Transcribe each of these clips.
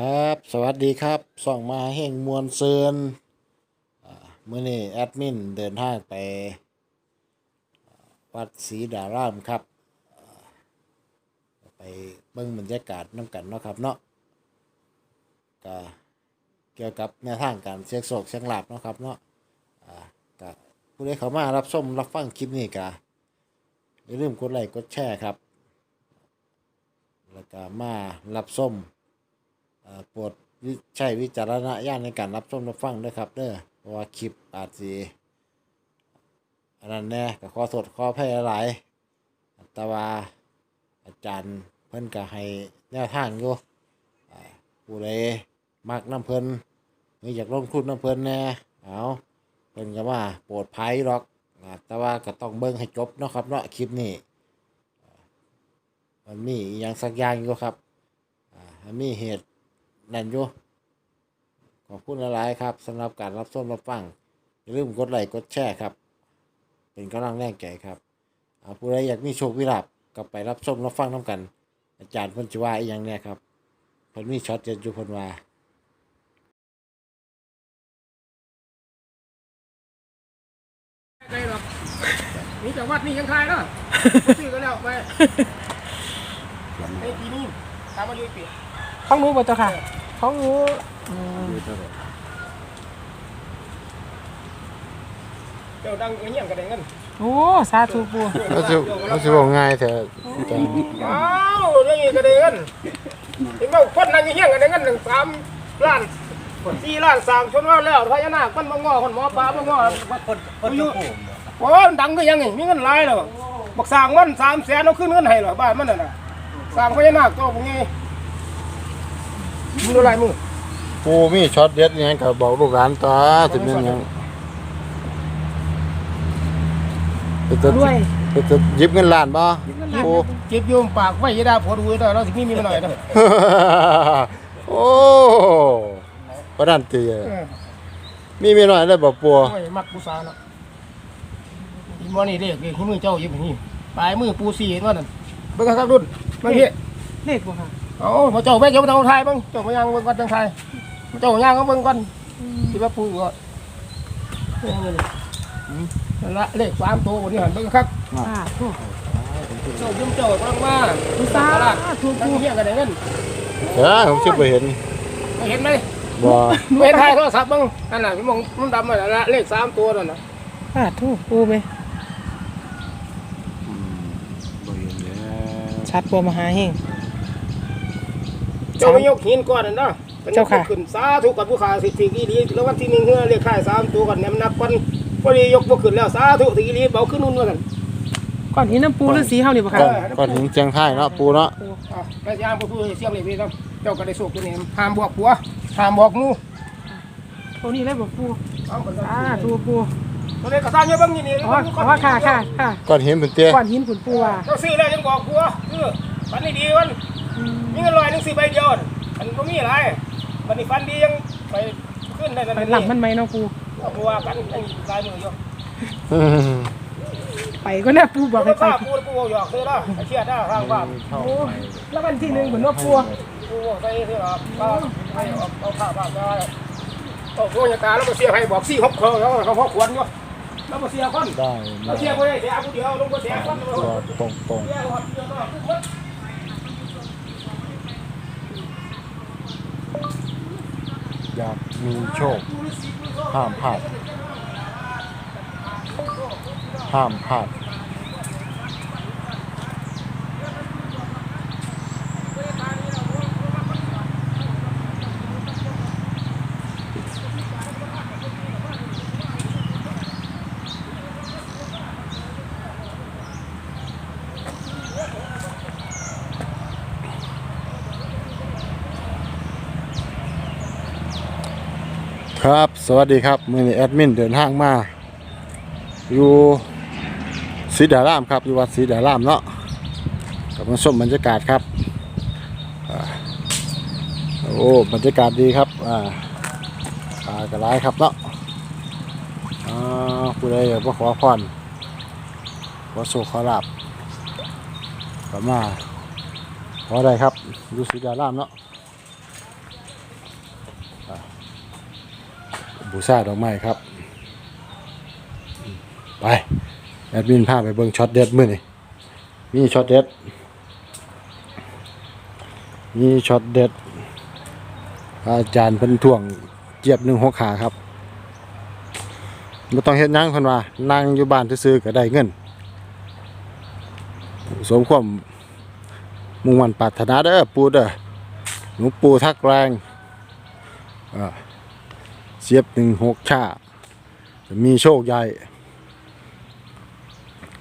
ครับ สวัสดีครับ ส่องมาแห่งมวลเซินอ่ามื่อนี้แอดมินเดินทางไป วัดศรีดารามครับ ไปเบิ่งบรรยากาศน้ำกันเนาะครับเนาะก็เกี่ยวกับแนวทางการเสียงโศกเสียงหลับเนาะครับเนาะก็ผู้ใดเข้ามารับชมรับฟังคลิปนี้ก็อย่าลืมกดไลค์กดแชร์ครับ แล้วก็มารับชม โปรดใช้วิจารณญาณในการรับชมรับฟังด้วยครับเด้อเพราะว่าคลิปอาจสิอันนั้นแน่ก็ขอโทษขออภัยหลายแต่ว่าอาจารย์เพิ่นก็ให้แนวทางอยู่อ่าผู้ใดมักน้ำเพิ่นหรือยากลงทุนน้ำเพิ่นแน่เอาเพิ่นก็ว่าโปรดภัยหรอกอ่าแต่ว่าก็ต้องเบิ่งให้จบเนาะครับเนาะคลิปนี้อ่มันมีอย่างสักอย่างอยู่ครับมันมีเหตุ นั่นอยู่ขอบคุณหลายๆครับสำหรับการรับชมรับฟังอย่าลืมกดไลค์กดแชร์ครับ เป็นกำลังแรงใจครับเอาผู้ใดอยากมีโชควิลาบก็ไปรับชมรับฟังน้ำกัน อาจารย์เพิ่นจะว่าอีกอย่างเนี่ยครับเพิ่นมีช็อตเด็ดอยู่เพิ่นว่าไงหรอกนี่แต่วัดนี่ยังคายเนาะซื้อกันแล้วไปไอ้ปีนี้ตามมาอยู่เปีย ของหนูบ่เจ้าค่ะของหนูอืมเดี๋ยวดังเงี้ยกันได้เงินโอ้สาธุปูเขาสิเขาสิบอกง่ายแต่อาจารย์อ้าวเรื่องนี้กันได้เงินเห็นว่าคนนั่งเงี้ยกันได้เงินหนึ่งสามล้านสี่ล้านสามชนว่าแล้วพญานาคมันมางอคนหมอปลามางอคนคนอยู่โอ้ยดังก็ยังไงมีเงินหลายแล้วบักสร้างมันสามแสนเอาขึ้นเงินให้เหรอบ้านมันน่ะนะสร้างพญานาคตัวพวกนี้ มึงดูอะไรมึงปูมีช็อตเด็ดอิหยังก็บอกลูกหลานต่อสิเป็นหยังเป็นตัวด้วยเป็นตัวหยิบเงินล้านบ่ปูเจ็บโยมปากไว้ยาดาพอดูได้เราสิมีมีมาหน่อยนะโอ้ประดันตีมีมีหน่อยได้บ่ปัวโอ้ยมักปูสาเนาะอีมอนี่เด็กเด็กที่มือเจ้าอยู่แบบนี้ปลายมือปูสีเห็นว่านั่นเบิ่งครับรุ่นมาพี่เลขบ่ค่ะ เอาพอเจ้าแม่เจ้าไปทางไทยบ้างเจ้าไปยังเบิ่งกันทางไทยเจ้าย่างก็เบิ่งกันที่ว่าปูก็นั่นละเลขสามตัวบนนี้หันเบิ่งครับสาธุเจ้ายิ้มเจ้ากำลังมาสาตลาดธุทั้งปูเฮี้ยกันได้เงินเด้อผมสิบ่เห็นเห็นไหมบ่ไม่ถ่ายโทรศัพท์บ้างนั่นน่ะพี่มองมันดำนั่นละเลขสามตัวนั่นน่ะสาธุปูไปบ่เห็นแล้วชัดปัวมหาเฮง เจ้าไม่ยกหินก่อนนั่นเนาะเจ้าค่ะขึ้นสาธุกับผู้ขาสิทธิกีรีแล้ววันที่หนึ่งเฮือเลขค่ายสามตัวกันแนมนับกันพอดียกบ่ขึ้นแล้วสาธุสิกีรีเบาขึ้นนู่นว่ากันก่อนหินน้ำปูฤาษีเฮานี่บ่ค่ะก่อนก่อนถึงเจียงไท้เนาะปูเนาะอะแม่ยามผู้ผู้เสียงเลยพี่ครับเจ้าก็ได้โชคตัวนี้ห้ามบอกผัวห้ามบอกหมู่ตัวนี้เลยบ่ปูเอาคนสาธุปูตัวนี้ก็ตามเยอะเบิ่งนี่นี่อ๋ออ๋อค่ะค่ะค่ะก่อนเห็นเป็นเตี้ยก่อนหินขุนปูว่าเจ้าซื้อแล้วยังบอกผัวเออฝันดีๆวันอื มมีเงินร้อยหนึงซื้อใบเดียวน่ะอันบ่มีอะไรวันนี้ฝันดียังไปขึ้นได้นั่นไปนี่หลับมันไหมเนาะปูผัวกันยังลายมืออยู่อืมไปก็แน่ปูบอกให้ไปป้าปูปูหยอกซื้อละไอ้เชี่ยได้ทางบ้านโอ้แล้ววันที่หนึ่งเหมือนว่าปูปูใส่ซื้อละป้าให้เอาเอาข้าวบ้านได้โอ้โหยตาแล้วก็เสียให้บอกสี่หกเขาแล้วเขาพอควรอยู่แล้วก็เสียคนได้เรามาเสียคนได้เสียผู้เดียวลงก็เสียคนตัวตรงตรงเสียห มีโชค ห้ามพลาด ห้ามพลาด ครับสวัสดีครับมือนี้แอดมินเดินทางมา อยู่ศรีดารามครับอยู่วัดศรีดารามเนาะกับมาชมบรรยากาศครับอ่าโอ้บรรยากาศดีครับอ่าปลากระไรครับเนาะอ่าผู้ใดอยากมาขอพรขอโชคขอลาบก็มาขอได้ครับอยู่ศรีดารามเนาะ บูชาดอกไม้ครับ ไปแอดมินพาไปเบิ่งช็อตเด็ดมื้อนี่มีช็อตเด็ดมีช็อตเด็ดอาจารย์เพิ่นท่วงเจียบหนึ่งหกขาครับไม่ต้องเฮ็ดหยังเพิ่นว่านั่งอยู่บ้านซื่อๆก็ได้เงินสมความมุ่งมั่นปรารถนาเด้อปูเด้อหลวงปู่ทักแรงอ่อ เสียบหนึ่งหกชามีโชคใหญ่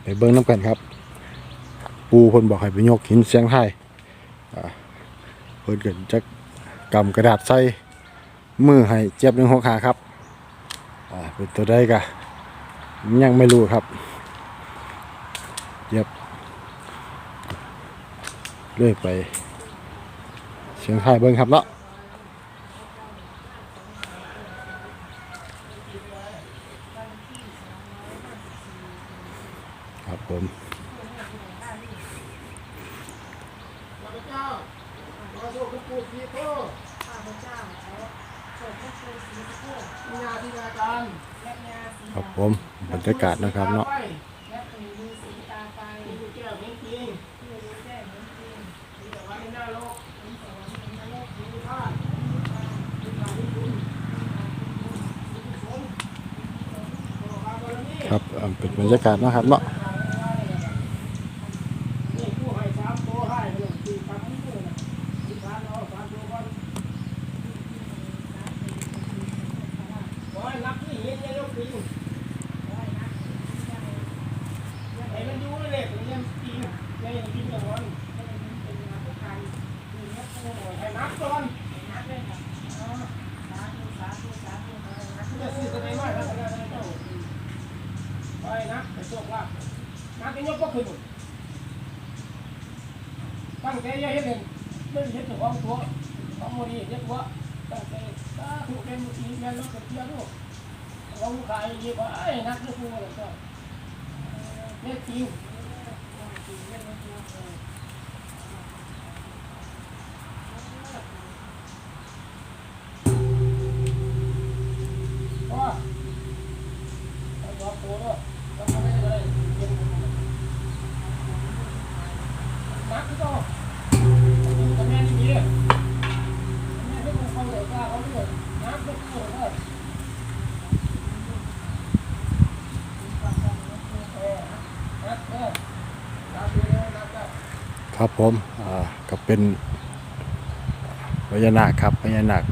ไปเบิ่งน้ำกันครับ ปูพนบอกให้ไปยกหินเสียงไทยอ่าเพิ่นก็จะกำกระดาษใส่มือให้เจ็บหนึ่งหกขาครับอ่าเป็นตัวใดกะยังไม่รู้ครับเจ็บเลื่อยไปเชียงไทยเบิ้งครับเนาะครับผม ข้าพเจ้าข อโชคคุณปู่ศรีโตข้าพเจ้าขอโชคคุณปู่ศรีโตมีญาติอาจารย์ครับผมบรรยากาศนะครับเนาะและปู่ฤาษีตาไฟผู้แก้วเห็นจริงผู้รู้แจ้งเห็นจริงมีแต่วันในหน้าโลกมีแต่วันในหน้าโลกมีธาตุครับเป็นบรรยากาศนะครับเนาะ นี่ผู้ให้สามตัวให้เรื่องสี่พันนี่เลยนะสี่พันเอาสามตัวก่อนขอให้นับที่เห็นเนี่ยยกขึ้นให้มันอยู่ในเลขเรียนจ ริงในอย่างจริงอย่างวันให้นับก่อนจะซื้อตัวไหน เนี่ยจริงพ่อเอาตัวโปรด้วยทำอะไรก็ได้เย็นนักก็ แม่นี่ดีเลยแม่ไม่คงฟังเลยกล้าเขาด้วยน้ำก็ตัวเลยเออนัดเออนัดเลยนัดได้ ครับผมก็เป็นพญานาคครับพญานาค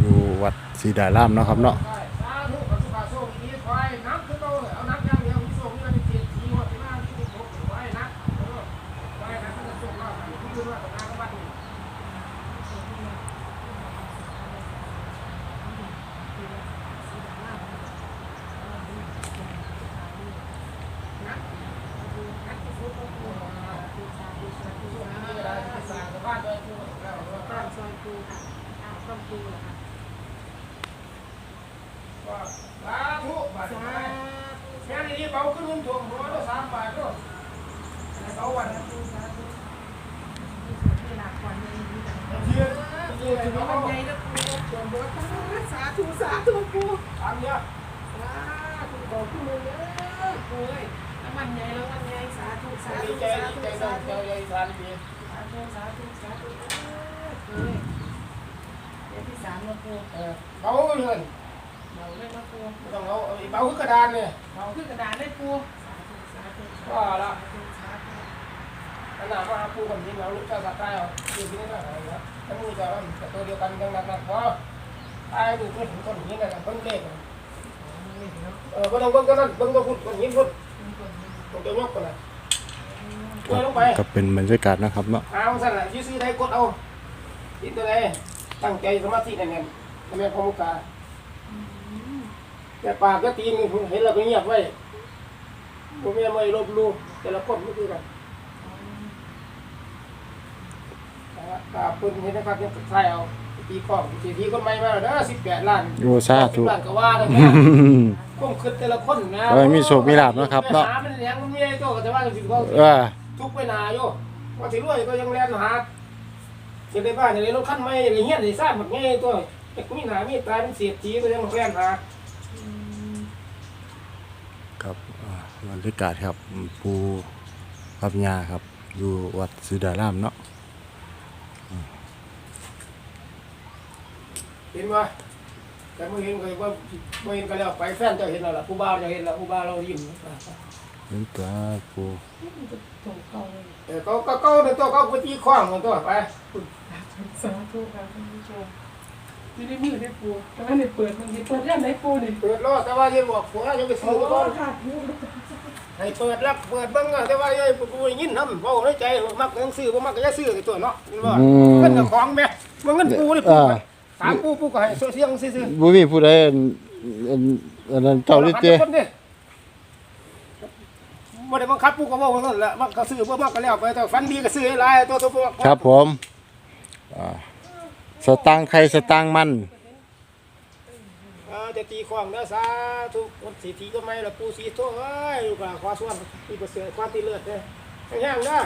อยู่วัดศรีดารามเนาะครับเนาะ ได้สาธุกับสุภาโชคดีคอยนับขึ้นเอาเลยเอานับอย่างเดียวมีโชคมีอะไรเจ็ดทีหัวที่หน้าที่หกไว้นับเออไว้นับก็จะโชคลาภที่ขึ้นว่าตางบ้านนี่นี่ก็ได้ที่สร้างบ้านโดยผู้แล้วบ้านซอยผู้ต้องผู้ล่ะ ว่า สาธุบาทไม้แม่นี่เบาขึ้นเงินถ่วงหัวตัวสามบาทก็เบาวันเทียนเทียนถึงเอาสาธุสาธุปูทำเนี่ยสาธุบอกปูเลยปูเอ้ยน้ำมันใหญ่แล้วมันใหญ่สาธุสาดีธุใจสาดีธุใจสาเจ้าธุเจ้าใหญ่ทานดีสาธุสาธุสาธุ เอ้ยเดี๋ยวที่สามแล้วปูเออเบาเงินเราเล่นมาปูไม่ต้องเอาเบาขึ้นกระดานเนี่ยเราขึ้นกระดานได้ปูสาธุสาธุว่าละสาธุขนาดว่าผู้คนที่เราลูกเจ้าสัตว์ใต้เอาคือที่นี่นะอะไรนะทั้งมือจะว่าตัวเดียวกันยังหนักๆเพราะตายดูคนคนนี้กันคนเล็กเออก็ต้องเบิ่งก็นั่นเบิ่งก็พูดคนนี้พูดผมจะยกคนละก็ก็เป็นบรรยากาศนะครับเนาะเอาสั่นละยื้อซื้อได้กดเอาติดตัวใด ตั้งใจสมาธิแน่นๆทำไมพมุกาแต่ปากก็ตีนเห็นแล้วก็เงียบไว้ผมไม่ไม่ลบลู่แต่ละคนไม่คือกันตาปืนเห็นนะครับยังใส่เอาตีกล้องตีทีคนใหม่มาแล้วเด้อสิบแปดล้านโยสาธุล้านก็ว่าเลยนะก้มขึ้นแต่ละคนนะเออมีโชคมีลาภเนาะครับเนาะหามันยังมันมีไอ้โจ้ก็จะว่าสิเขาเออทุกไปนาโยว่าสิรวยก็ยังแล่นหา จะได้บ้านจะได้รถขั้นไม่อย่างไรเงี้ยได้สร้างหมดง่ายตัวแต่มีหนามีตายเป็นเสียจีไปเลยมาแฟนหาครับอ่าบรรยากาศครับอืมปูพับยาครับ อยู่วัดสุดารามเนาะเห็นว่าแต่ไม่เห็นเคยว่าไม่เห็นก็แล้วไปแฟนจะเห็นแล้วล่ะผู้บ้าวจะเห็นแล้วผู้บ้าวเรายิ้มเห็นตาปู ถูกเขาเขาเขาเป็นตัวเขาไปตีข้องมันตัวไป สาธุค่ะท่านผู้ชมอยู่ในมือได้ปูแต่ว่าในเปิดมันเปิดย่านไหนปูนี่เปิดรอแต่ว่ายังบอกผัวยังไปโอ้ซื้อก่อนค่ะปูให้เปิดรับเปิดเบิ่งอะแต่ว่าไอ้ผู้ยินนำเว้าในใจมักหนังสือบ่มักก็อย่าซื้อไอ้ตัวเนาะเห็นบ่เงินกับของแม่บ่เงินปูนี่ปูถามปูปูก็ให้เสียงซื่อๆบ่มีผู้ใดอันอันอันนั้นเจ้าดิเต้คนดิบ่ได้บังคับปูก็เว้าว่าซั่นแหละมักก็ซื้อบ่มักก็แล้วไปแต่ฟันดีก็ซื้อให้หลายตัวตัวพวก ครับผมอ่า สตางค์ใครสตางค์มันเออจะตีของเด้อสาธุคนสิทีก็ไม่ละปูสีโตเอ้ยลูกหลานขอส่วนอีประเสริฐความที่เลือดเด้อแห้งๆเด้อ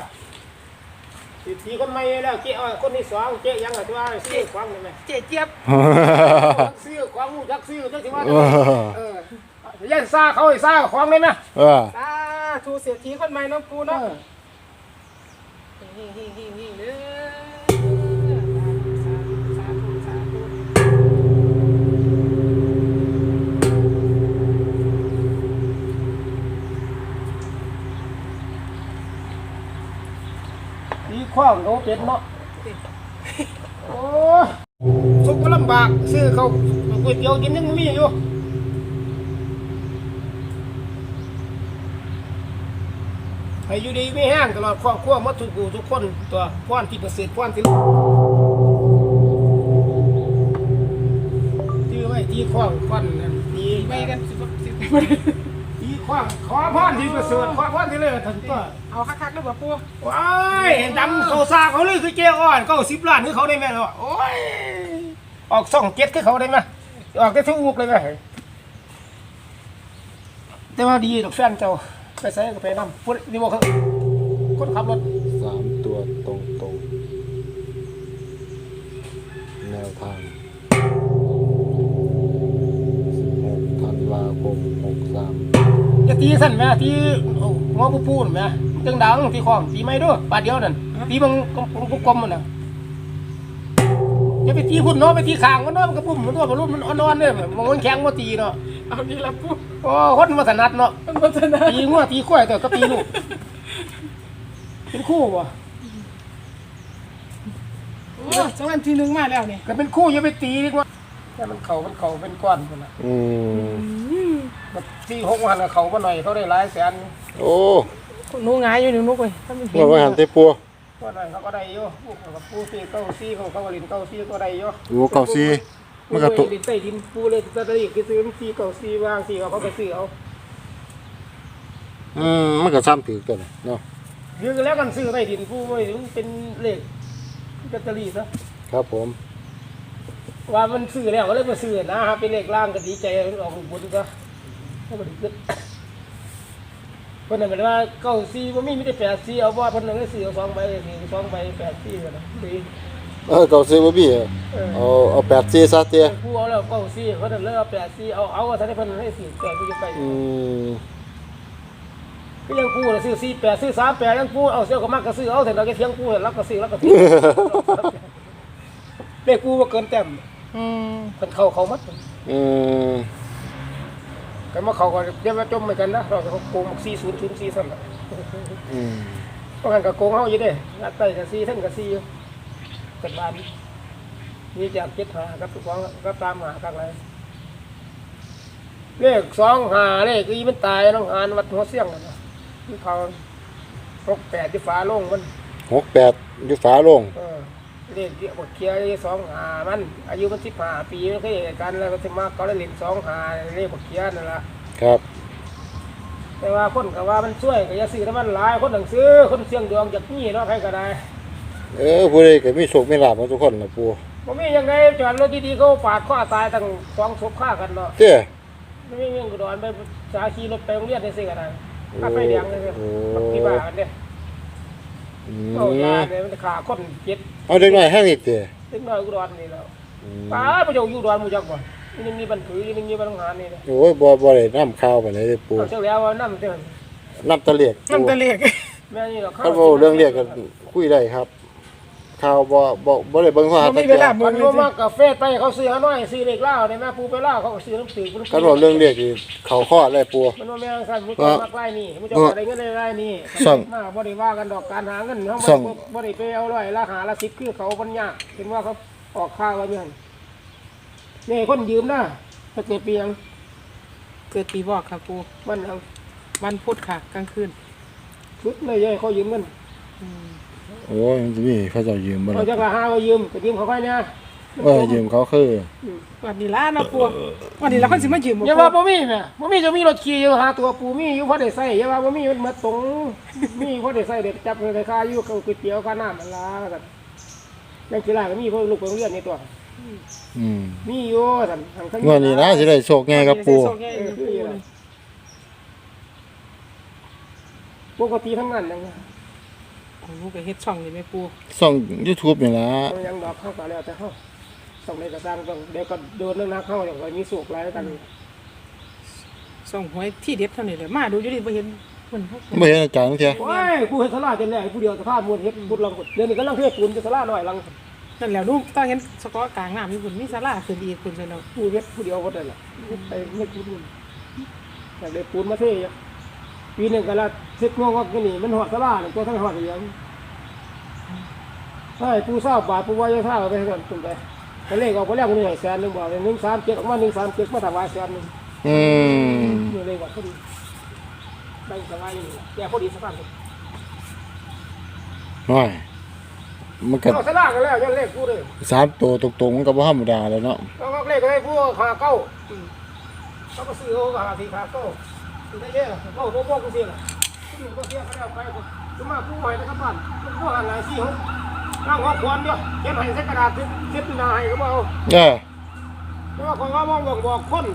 สิทีคนไม่แล้วเจ๊อ้อยคนที่สองเจ๊ยังล่ะที่ว่าซื้อของนี่แม่เจ๊เจี๊ยบซื้อของรู้จักซื้อจักสิว่าเออเออยันซ่าเขาให้ซ่าของได้ไหมเออสาธุเศรษฐีคนใหม่เน้องปูเนาะฮิฮิฮิฮิเด้อ ขว้างเขาเป็นเนาะโอ้สุกก็ลำบากซื้อเขาก๋วยเตี๋ยวกินยังมีอยู่ให้อยู่ดีไม่แห้งตลอดครอบครัวมัดทุกผู้ทุกคนตัวพ่อนที่ประเสริฐพ่อนที่ตีไว้ตีขว้างควันนั่นตีไปกันสิบสิบ ขว้างขอพ่อนที่ประเสริฐขอพ่อนที่เลยทันตัวเอาคักๆด้วยบ่ปูว้ายเห็นดำเขาซาเขาเลยคือเจ้อ่อนเขาสิบล้านคือเขาได้ไหมเนาะโอ้ยออกสองเจ็ดคือเขาได้ไหมออกได้ทุกมุกเลยไหมแต่ว่าดีดอกแฟนเจ้าไปใส่ก็ไปนำพูดนี่บอกเขาคนขับรถสามตัวตรงตรงๆแนวทาง ตีสั้นไหมตีหัวปูปูนไหมตึงดังตีของตีไม่ด้วยปาดเดียวนั่นตีบังกลมๆมันน่ะจะไปตีพุ่นเนาะไปตีขางมันเนาะมันกระปุ่มมันตัวมันรุ่นมันอ่อนๆเนี่ยมันแข็งมาตีเนาะเอานี่ละปูโอ้คนมาถนัดเนาะมันพัฒนาตีงัวตีกล้วยแต่ก็ตีลูกเป็นคู่บ่โอ้จังหวัดที่หนึ่งมาแล้วเนี่ยก็เป็นคู่อย่าไปตีดีกว่าแต่มันเข่ามันเข่าเป็นก้อนคนละอืม แบบที่หกวันกับเขามาหน่อยเขาได้หลายแสนโอ้หนูหงายอยู่หนูนุกเว้ยถ้ามันเห็นว่าว่าหันเตปัวว่าหน่อยเขาก็ได้อยู่พวกกับปูซีเก้าซีเขาเขาก็ลินเก้าซีก็ได้อยู่โอ้เก่าซีมันก็ตุดินใต้ดินปูเลยตะตะลีคือซื้อซีเก้าซีวางซีเขาเขาก็ซื้อเอาอืมมันก็ซ้ำถือกันเนาะคือแล้วกันซื้อใต้ดินปูไว้มันเป็นเลขตะตะลีซะครับผม ว่ามันซื้อแล้วก็เลยมาซื้อนะครับเป็นเลขล่างก็ดีใจมันออกบุญก็ ก็บ่ได้ขึ้นเพิ่นน่ะเป็นว่าเก้าซีบ่มีมีแต่แปดซีเอาว่าเพิ่นน่ะได้ซื้อเอาสองใบนี่สองใบแปดซีกันนะดีเออเก่าซีบ่มีเหรอเออเอาเอาแปดซีซะเตี้ยผู้เอาแล้วเก้าซีเพิ่นน่ะเลยเอาแปดซีเอาเอาว่าซั่นให้เพิ่นให้ซื้อแปดซีจะไปอืมก็ยังผู้น่ะซื้อซีแปดซื้อสามแปดยังผู้เอาเสื้อก็มักก็ซื้อเอาแต่เราก็เถียงผู้รับก็ซื้อรับก็ซื้อเลขผู้บ่เกินแต้มอืมเพิ่นเข้าเขาหมดอืม กันมาเข้าก็เดี๋ยวมาจมเหมือนกันนะเราก็โกง4004ซั่นน่ะอืมเพราะงั้นก็โกงเฮาอยู่เด้ลัดไตก็4ทั้งก็4อยู่เป็นบ้านนี่จาก7หากับสองกับตามหากักอะไรเลข2 5เลขอีมันตายน้องหานวัดหัวเสียงนั่นน่ะที่เขา68ที่ฝาโลงมันหกแปดอยู่ฝาโลง เออ เลขเดียวบ่เคลียร์เลข2 5มัน อายุมัน15ปีมันเคยเห็นกันแล้วก็สิมาเขาได้เล่น2 5เลขบ่เคลียร์นั่นล่ะครับ แต่ว่าคนก็ว่ามันช่วยก็อย่าซื้อน้ำมันหลายคนหนังซื้อคนเสี่ยงดวงจากนี่เนาะใครก็ได้เออผู้ใดก็มีโชคมีลาภหมดทุกคนล่ะปูบ่มียังไงจอดรถดีๆเขาปาดข้อตายตั้งสองศพฆ่ากันเนาะเตี้ยไม่มีเงินกูดอนไปสาขี่รถไปโรงเรียนได้สิก็ได้ถ้าไฟแดงเลยปักที่บ้านเนี่ยอืเอายามเนี่ยมันจะฆ่าคนเจ็ด เอาเด็กน้อยแห้งอีกเตี้ยถึงน้อยกูดอนนี่แล้วอืมป้าประโยคอยู่ดอนมูจักบ่นี่มีบันถือนี่มีบันหารนี่นะโอ้ยบ่บ่ได้นำข้าวไปเลยเด้อปูเอาเจ้าแล้วว่าน้ำเด้อนับตะเลียกน้ำตะเลียกแม่นี่หรอกคันเว้าเรื่องเรียกกันคุยได้ครับ ข่าวบ่บ่บ่ได้เบิ่งโทรทัศน์บ่มีจักเวลาเทื่อมันว่ามากกาแฟไปเขาซื้อหาน้อยซื้อเล็กเหล้าได้แม่ปูไปเหล้าเขาก็ซื้อน้ำตื่นคันเว้าเรื่องเรียกนี่เข้าข้อเลยปัว มันว่าแม่งสั่นมุจจะมักไล่นี่มุจจะอะไรเงินได้ไล่นี่ส่งมาบ่ได้ว่ากันดอกการหาเงินเขาส่งบ่ได้ไปเอาร้อยละหาละสิบคือเขาปัญญากเห็นว่าเขาออกค่าว่าอย่างนี่คนยืมนะถ้าเกิดเปียงเกิดปีบอกค่ะปูมันเอาวันพุธค่ะกลางคืนชุดเลยยัยเขายืมเงิน โอ้ยมันจะมีเขาเจ้ายืมบ่เขาล่ะจะกระหาว่ายืมก็ยืมเขาค่อยเนี่ยเออยืมเขาคือ วันนี้ละเนาะปูวันนี้ละคนสิมายืมบ่อย่าปูว่าบ่มีแม่บ่มีจะมีรถขี่อยู่หาตัวปูมีอยู่พอได้ใส่อย่าว่าบ่มีมันมาตรงมีพอได้ใส่เด็กจับเงินค่าอยู่เขาก๋วยเตี๋ยวค่าน้ำมันลากันยังกีฬาก็มีพวกลูกไปโรงเรียนนี่ตัว อืมมีอยู่สั่นทางข้างงวดนี้นะสิได้โชคไงกับปูโชคใหญ่กับปูนี่ปกติทั้งนั้นยัง โอ้โหไปเฮ็ดช่องนี่แม่ปูส่อง YouTube นี่ล่ะต้องยังดอกเข้าก็แล้วแต่เข้าต้องในกระซังต้องเดี๋ยวก็โดนเรื่องนักเข้าอย่างไรมีสุกหลายกันส่งหวยที่เด็ดเท่านี้เลยมาดูอยู่ดิบ่เห็นเพิ่นเขาบ่เห็นอาจารย์จังเที่ยโอ้ยผู้เฮ็ดสลาจนแรกผู้เดียวสภาพมวลเฮ็ดบุญลังเดี๋ยวนี้ก็ลังเทปูนจะสลาหน่อยลังนั่นแหล้วลูกต้องเห็นสกอกลางน้ำมีบุญมีศาลาขึ้นอีกคุณซะเนาะผู้เฮ็ดผู้เดียวก็ได้ละไปเฮ็ดปูนอยากได้ปูนมาเทอยู่ ปีหนึ่งก็ละสิบโมงก็นี่มันหอดสลาเนี่ยตัวทั้งหอดอย่างใช่ผู้เศร้าบาทผู้วายเศร้าไปให้กันตุ่มไปแต่เลขออกไปแล้วคนนี้ให้แสนหนึ่งบอกเลยหนึ่งสามเจ็ดออกมาหนึ่งสามเจ็ดมาถวายแสนหนึ่งอืมนี่เลยว่าพอดีได้สบายนี่แกพอดีสภาพน้อยมันก็เอาสลากกันแล้วย้อนเลขผู้เลยสามตัวตรงๆมันก็บ่ธรรมดาแล้วเนาะเอาเลขให้ผู้ขาเก้าเขาก็ซื้อเขาขาสี่ขาเก้าซื้อ ได้เยอะเก้าพวกพวกกูเสียละผู้หญิงก็เสียเขาได้ไปก็มาผู้ใหม่นะครับบ้านผู้หันหลายสี่ห้องร่างหัวควันเดียวเขียนให้ใส่กระดาษทิเช็ดหน้าให้ก็มาเอาเออแล้วก็คนว่ามองบอกบอกคน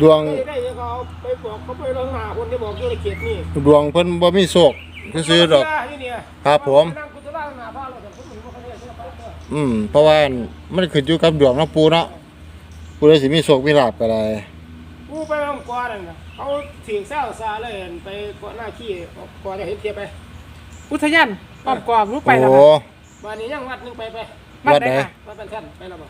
ดวงได้ได้ก็เอาไปบอกเขาไปลงหน้าคนที่บอกอยู่ในเขตนี่ดวงเพิ่นบ่มีโชคซื้อๆดอกครับผมนั่งกุฏิล่างหน้าบ้านเราแต่ผมไม่รู้ว่าเขาเรียกอะไรเด้ออืมเพราะว่ามันขึ้นอยู่กับดวงเนาะปูเนาะปูได้สิมีโชคมีลาภก็ได้กูไปลงกว่านั่นน่ะ เขาถึงเศร้าซาเลยไปกว่าหน้าขี้กว่าจะเห็นเทียบไปอุทยานป้อมกอบรู้ไปแล้วโอ้ค่ะวันนี้ยังวัดหนึงไปไปวัดวัดไหนไหนค่ะวัดเป็นท่านไปแล้วบ่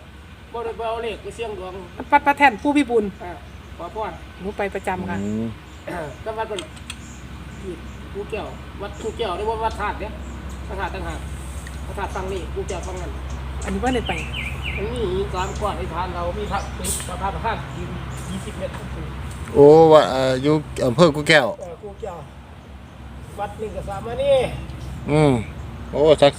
บ่ได้ไปเอาเลขไปเสี่ยงดวงปัดประแทนผู้พิบูลอ่าขอพรหนูไปประจำค่ะอืมก็วัดเป็นที่กูแก้ววัดกูแก้วเรียกว่าวัดธาตุเนี่ยพระธาตุต่างหากพระธาตุฟังนี่กูแก้วฟังนั่นอันนี้ว่าเลยไปมันมีหินสามก้อนให้ทานเรามีพระเป็นพระธาตุพระธาตุยืนยี่สิบเมตร โอ้ว่าเอ่ออยู่อำเภอกูแก้ว เออกูแก้ววัดนี่ก็สามอันนี่อืมโอ้สัก